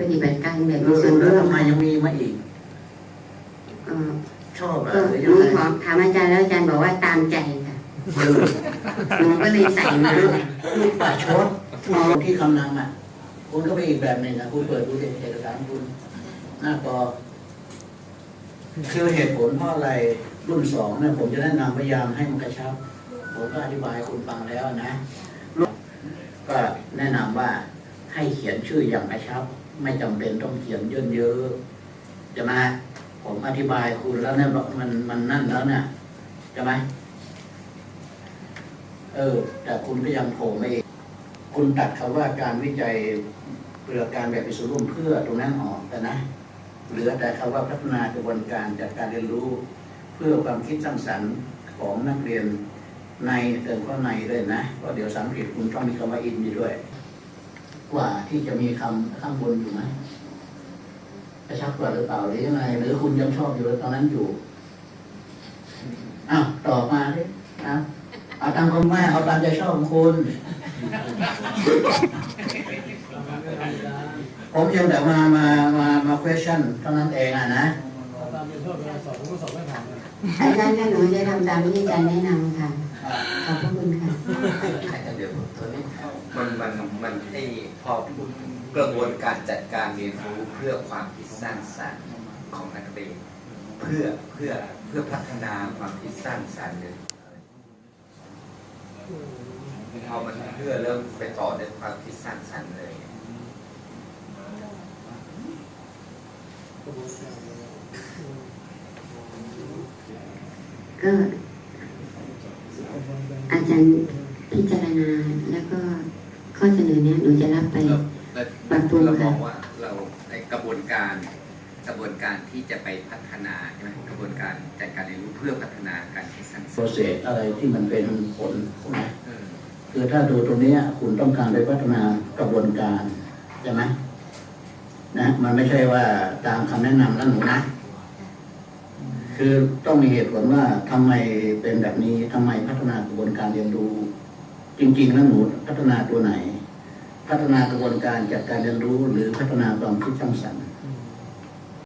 ปฏิบัติการแบบเอมีอส่วนแล้วร่วมทำไมยังมีมาอีกเอ่อชอบอะก็หรือหยันูงไงขอถามอาจารย์แล้วอาจารย์บอกว่าตามใจค่ะเออหนูก็เลยใส่มาพูดป่าชดพูดที่คำนำอะคุณก็ไปอีกแบบหนึ่งอะคุณเปิดดูเอกสารคุณหน้าปอคือเหตุผลเพราะอะไรรุ่นสองเนี่ยผมจะแนะนำพยายามให้มันกระชับ ผมก็อธิบายให้คุณฟังแล้วนะ ก็แนะนำว่าให้เขียนชื่ออย่างกระชับ ไม่จำเป็นต้องเขียนเยอะๆจะมาผมอธิบายคุณแล้วเนี่ยมันมันนั่นแล้วเนี่ยจะไหมเออ แต่คุณก็ยังโผล่ไม่เองคุณตัดคำว่าการวิจัยเปลือกการแบบอิสรุ่มเพื่อตรงนั้นออกแต่นะเหลือแต่คำว่าพัฒนากระบวนการจัดการเรียนรู้ เพื่อความคิดสร้างสรรค์ของนักเรียนในเติมข้อในเลยนะเพราะเดี๋ยวสังกฤษคุณต้องมีคำว่าอินอยู่ด้วย กว่าที่จะมีคำข้างบนอยู่ไหมกระชับกว่าหรือเปล่าหรือยังไง หรือคุณยังชอบอยู่ตอนนั้นอยู่อ้าวตอบมาดินะเอาตามคุณแม่เอาตามใจชอบของคุณผมเพียงแต่มามามามา question เท่านั้นเองอะนะตามเป็นโทษเวลาสอบผมก็สอบไม่ผ่านเลยอาจารย์ก็หนูจะทำตามที่อาจารย์แนะนำค่ะ ขอบพระคุณค่ะ เดี๋ยวตัวนี้มันมันมันให้พอกระบวนการจัดการเรียนรู้เพื่อความคิดสร้างสรรค์ของนักเรียนเพื่อเพื่อเพื่อพัฒนาความคิดสร้างสรรค์เนี่ยเอามันเพื่อเริ่มไปต่อในความคิดสร้างสรรค์เลยก็าจารย์พิจารณาแล้วก็ข้อเสนอเนี้ยหนูจะรับไปเราปรับปรุงเรามค่ะองว่าเราในกระบวนการกระบวนการที่จะไปพัฒนาใช่ไหมกระบวนการจัดการเรียนรู้เพื่อพัฒนาการคิดสร้างสรรค์ process อะไรที่มันเป็นผลนะเออคือถ้าดูตรงเนี้ยคุณต้องการไปพัฒนากระบวนการใช่ไหมนะมันไม่ใช่ว่าตามคำแนะนำนั่นหนูนะ คือต้องมีเหตุผลว่าทำไมเป็นแบบนี้ทำไมพัฒนากระบวนการเรียนรู้ จริงๆแล้วหนูพัฒนาตัวไหน พัฒนากระบวนการจัดการเรียนรู้ หรือพัฒนาความคิดสร้างสรรค์